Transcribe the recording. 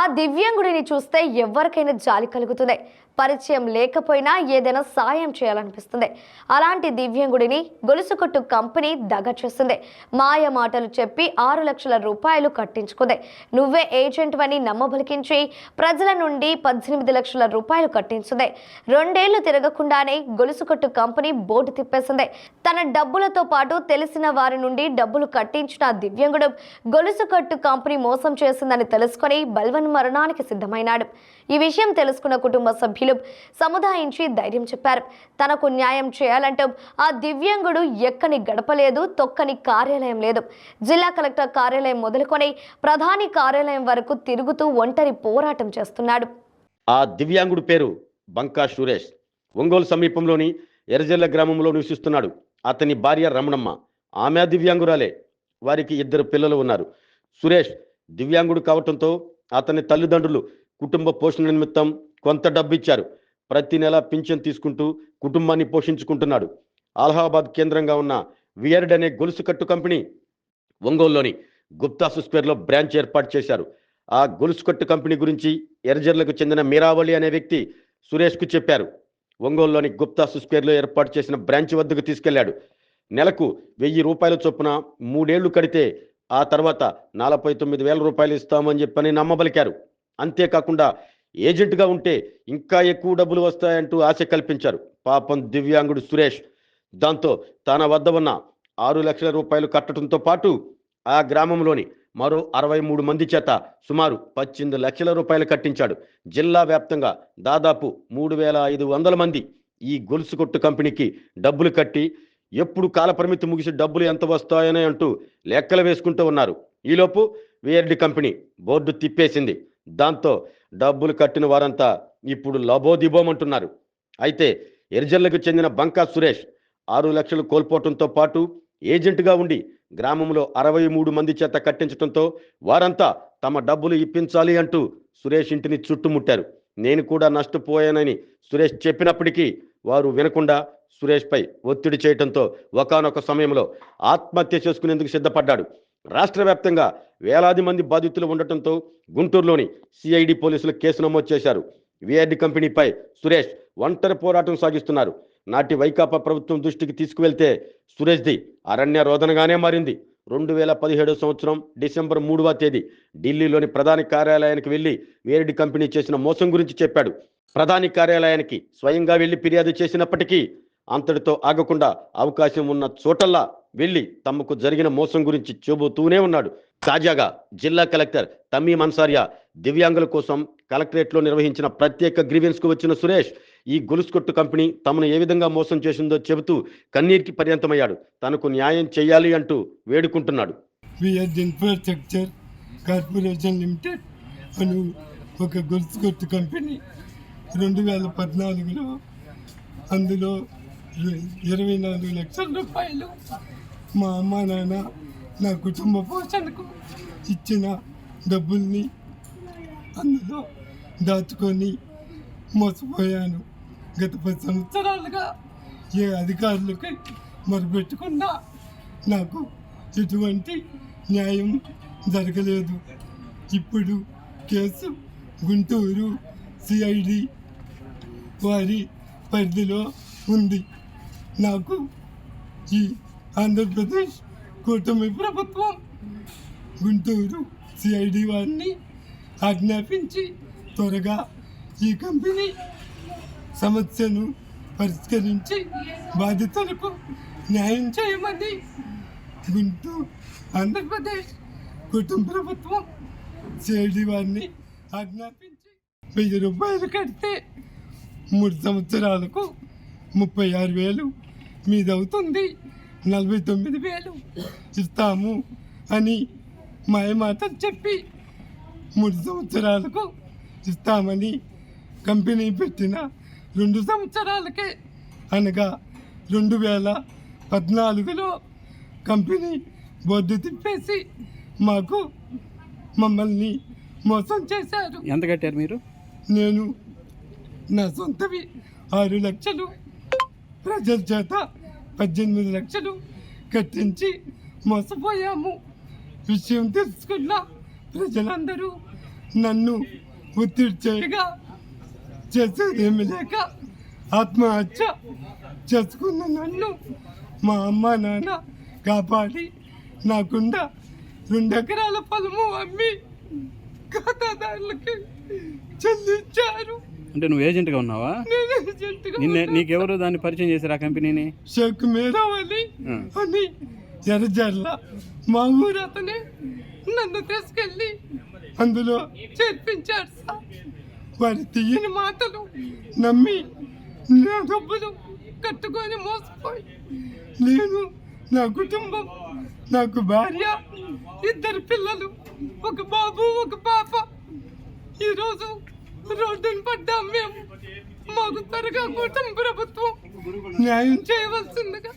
ఆ దివ్యాంగుడిని చూస్తే ఎవరికైనా జాలి కలుగుతుంది. పరిచయం లేకపోయినా ఏదైనా సాయం చేయాలనిపిస్తుంది. అలాంటి దివ్యాంగుడిని గొలుసుకొట్టు కంపెనీ దగ చేస్తుంది. మాయ మాటలు చెప్పి ఆరు లక్షల రూపాయలు కట్టించుకుంది. నువ్వే ఏజెంట్ అని నమ్మబలికించి ప్రజల నుండి పద్దెనిమిది లక్షల రూపాయలు కట్టించుంది. రెండేళ్ళు తిరగకుండానే గొలుసుకొట్టు కంపెనీ బోర్డు తిప్పేసింది. తన డబ్బులతో పాటు తెలిసిన వారి నుండి డబ్బులు కట్టించిన ఆ గొలుసుకట్టు కంపెనీ మోసం చేసిందని తెలుసుకొని బల్వన్ మరణానికి సిద్ధమైనాడు. ఈ విషయం తెలుసుకున్న కుటుంబ సభ్యులు సముదాయించి ధైర్యం చెప్పారు. తనకు న్యాయం చేయాలంటూ ఆ దివ్యాంగుడు ఎక్కని గడపలేదు తొక్కని కార్యాలయం లేదు. జిల్లా కలెక్టర్ కార్యాలయం మొదలుకొని ప్రధాని కార్యాలయం వరకు తిరుగుతూ ఒంటరి పోరాటం చేస్తున్నాడు. ఆ దివ్యాంగుడి పేరు బంకా సురేష్. ఒంగోలు సమీపంలోని ఎర్రజల్ల గ్రామంలో నివసిస్తున్నాడు. అతని భార్య రమణమ్మ. ఆమె దివ్యాంగురాలే. వారికి ఇద్దరు పిల్లలు ఉన్నారు. సురేష్ దివ్యాంగుడు కావటంతో అతని తల్లిదండ్రులు కుటుంబ పోషణ నిమిత్తం కొంత డబ్బు ఇచ్చారు ప్రతి నెల పింఛన్ తీసుకుంటూ కుటుంబాన్ని పోషించుకుంటున్నాడు. అలహాబాద్ కేంద్రంగా ఉన్న వియర్డ్ అనే గొలుసు కట్టు కంపెనీ ఒంగోలులోని గుప్తా సుస్పేర్లో బ్రాంచ్ ఏర్పాటు చేశారు. ఆ గొలుసు కట్టు కంపెనీ గురించి ఎర్జర్లకు చెందిన మీరావళి అనే వ్యక్తి సురేష్కు చెప్పారు. ఒంగోలులోని గుప్తా సుస్పేర్లో ఏర్పాటు చేసిన బ్రాంచ్ వద్దకు తీసుకెళ్ళాడు. నెలకు వెయ్యి రూపాయల చొప్పున మూడేళ్ళు కడితే ఆ తర్వాత నలభై తొమ్మిది వేల రూపాయలు ఇస్తామని చెప్పని నమ్మబలికారు. అంతేకాకుండా ఏజెంట్గా ఉంటే ఇంకా ఎక్కువ డబ్బులు వస్తాయంటూ ఆశ కల్పించారు. పాపం దివ్యాంగుడు సురేష్. దాంతో తన వద్ద ఉన్న ఆరు లక్షల రూపాయలు కట్టడంతో పాటు ఆ గ్రామంలోని మరో అరవై మూడు మంది చేత సుమారు పద్దెనిమిది లక్షల రూపాయలు కట్టించాడు. జిల్లా వ్యాప్తంగా దాదాపు మూడు వేల ఐదు వందల మంది ఈ గొలుసు కొట్టు కంపెనీకి డబ్బులు కట్టి ఎప్పుడు కాలపరిమితి ముగిసి డబ్బులు ఎంత వస్తాయని అంటూ లెక్కలు వేసుకుంటూ ఉన్నారు. ఈలోపు విఆర్డి కంపెనీ బోర్డు తిప్పేసింది. దాంతో డబ్బులు కట్టిన వారంతా ఇప్పుడు లబోదిబోమంటున్నారు. అయితే ఎర్జల్లకు చెందిన బంకా సురేష్ ఆరు లక్షలు కోల్పోవటంతో పాటు ఏజెంట్గా ఉండి గ్రామంలో అరవై మూడు మంది చేత కట్టించడంతో వారంతా తమ డబ్బులు ఇప్పించాలి అంటూ సురేష్ ఇంటిని చుట్టుముట్టారు. నేను కూడా నష్టపోయానని సురేష్ చెప్పినప్పటికీ వారు వినకుండా సురేష్పై ఒత్తిడి చేయడంతో ఒకానొక సమయంలో ఆత్మహత్య చేసుకునేందుకు సిద్ధపడ్డాడు. రాష్ట్ర వ్యాప్తంగా వేలాది మంది బాధితులు ఉండటంతో గుంటూరులోని సిఐడి పోలీసులు కేసు నమోదు చేశారు. విఆర్డి కంపెనీపై సురేష్ ఒంటరి పోరాటం సాగిస్తున్నారు. నాటి వైకాపా ప్రభుత్వం దృష్టికి తీసుకువెళ్తే సురేష్ది అరణ్య రోదనగానే మారింది. రెండు వేల పదిహేడు సంవత్సరం డిసెంబర్ మూడవ తేదీ ఢిల్లీలోని ప్రధాని కార్యాలయానికి వెళ్ళి వేరెడ్డి కంపెనీ చేసిన మోసం గురించి చెప్పాడు. ప్రధాని కార్యాలయానికి స్వయంగా వెళ్ళి ఫిర్యాదు చేసినప్పటికీ అంతటితో ఆగకుండా అవకాశం ఉన్న చోటల్లా వెళ్ళి తమకు జరిగిన మోసం గురించి చెబుతూనే ఉన్నాడు. తాజాగా జిల్లా కలెక్టర్ తమ్మీ మన్సారియా దివ్యాంగుల కోసం కలెక్టరేట్లో నిర్వహించిన ప్రత్యేక గ్రీవెన్స్కు వచ్చిన సురేష్ ఈ గొలుసుకొట్టు కంపెనీ తమను ఏ విధంగా మోసం చేసిందో చెబుతూ కన్నీరికి పర్యంతమయ్యాడు. తనకు న్యాయం చేయాలి అంటూ వేడుకుంటున్నాడు. ఇన్ఫ్రాస్ట్రక్చర్ కార్పొరేషన్ లిమిటెడ్ అని ఒక గొలుసుకొట్టు కంపెనీ రెండు వేల పద్నాలుగులో అందులో ఇరవై నాలుగు లక్షల రూపాయలు మా అమ్మ నాన్న నా కుటుంబ పోషణకు ఇచ్చిన డబ్బుల్ని అందులో దాచుకొని మోసపోయాను. గత పది సంవత్సరాలుగా ఏ అధికారులకి మొరపెట్టకుండా నాకు ఎటువంటి న్యాయం జరగలేదు. ఇప్పుడు కేసు గుంటూరు సిఐడి వారి పరిధిలో ఉంది. నాకు ఈ ఆంధ్రప్రదేశ్ కూటమి ప్రభుత్వం గుంటూరు సిఐడి వారిని ఆజ్ఞాపించి త్వరగా ఈ కంపెనీ సమస్యను పరిష్కరించి బాధితులకు న్యాయం చేయమని గుంటూరు ఆంధ్రప్రదేశ్ కుటుంబ ప్రభుత్వం సిఐడి వారిని ఆజ్ఞాపించి వెయ్యి రూపాయలు కడితే మూడు సంవత్సరాలకు ముప్పై ఆరు వేలు మీదవుతుంది. నలభై తొమ్మిది వేలు ఇస్తాము అని మాయమాటలు చెప్పి మూడు సంవత్సరాలకు ఇస్తామని కంపెనీ పెట్టిన రెండు సంవత్సరాలకే అనగా రెండు వేల పద్నాలుగులో కంపెనీ బోర్డు తిప్పేసి మాకు మమ్మల్ని మోసం చేశారు. ఎంత కట్టారు మీరు? నేను నా సొంతవి ఆరు లక్షలు ప్రజల చేత పద్దెనిమిది లక్షలు కట్టించి మోసపోయాము. విషయం తెలుసుకున్న ప్రజలందరూ నన్ను ఒత్తిడి చేయగా చేసేదేమి లేక ఆత్మహత్య చేసుకున్న నన్ను మా అమ్మ నాన్న కాపాడి నాకుండా రెండు ఎకరాల పొలము అమ్మి ఖాతాదారులకి చెల్లించారు. అంటే నువ్వు ఏజెంట్గా ఉన్నావా? నిన్నే. నీకెవరు దాన్ని పరిచయం చేశారు ఆ కంపెనీని? షేక్ మేధావలి ఆ. అని ఎర్రజర్ల మా ఊరు అతనే. నన్ను తీసుకెళ్ళి అందులో చేర్పించాడు సార్. వారి తీయని మాటలు నమ్మి నా డబ్బులు కట్టుకొని మోసపోయి నేను నా కుటుంబం నాకు భార్య ఇద్దరు పిల్లలు ఒక బాబు ఒక పాప. ఈరోజు రోడ్డున పడ్డాం మేము. మాకు త్వరగా కూటమి ప్రభుత్వం న్యాయం. చేయవలసిందిగా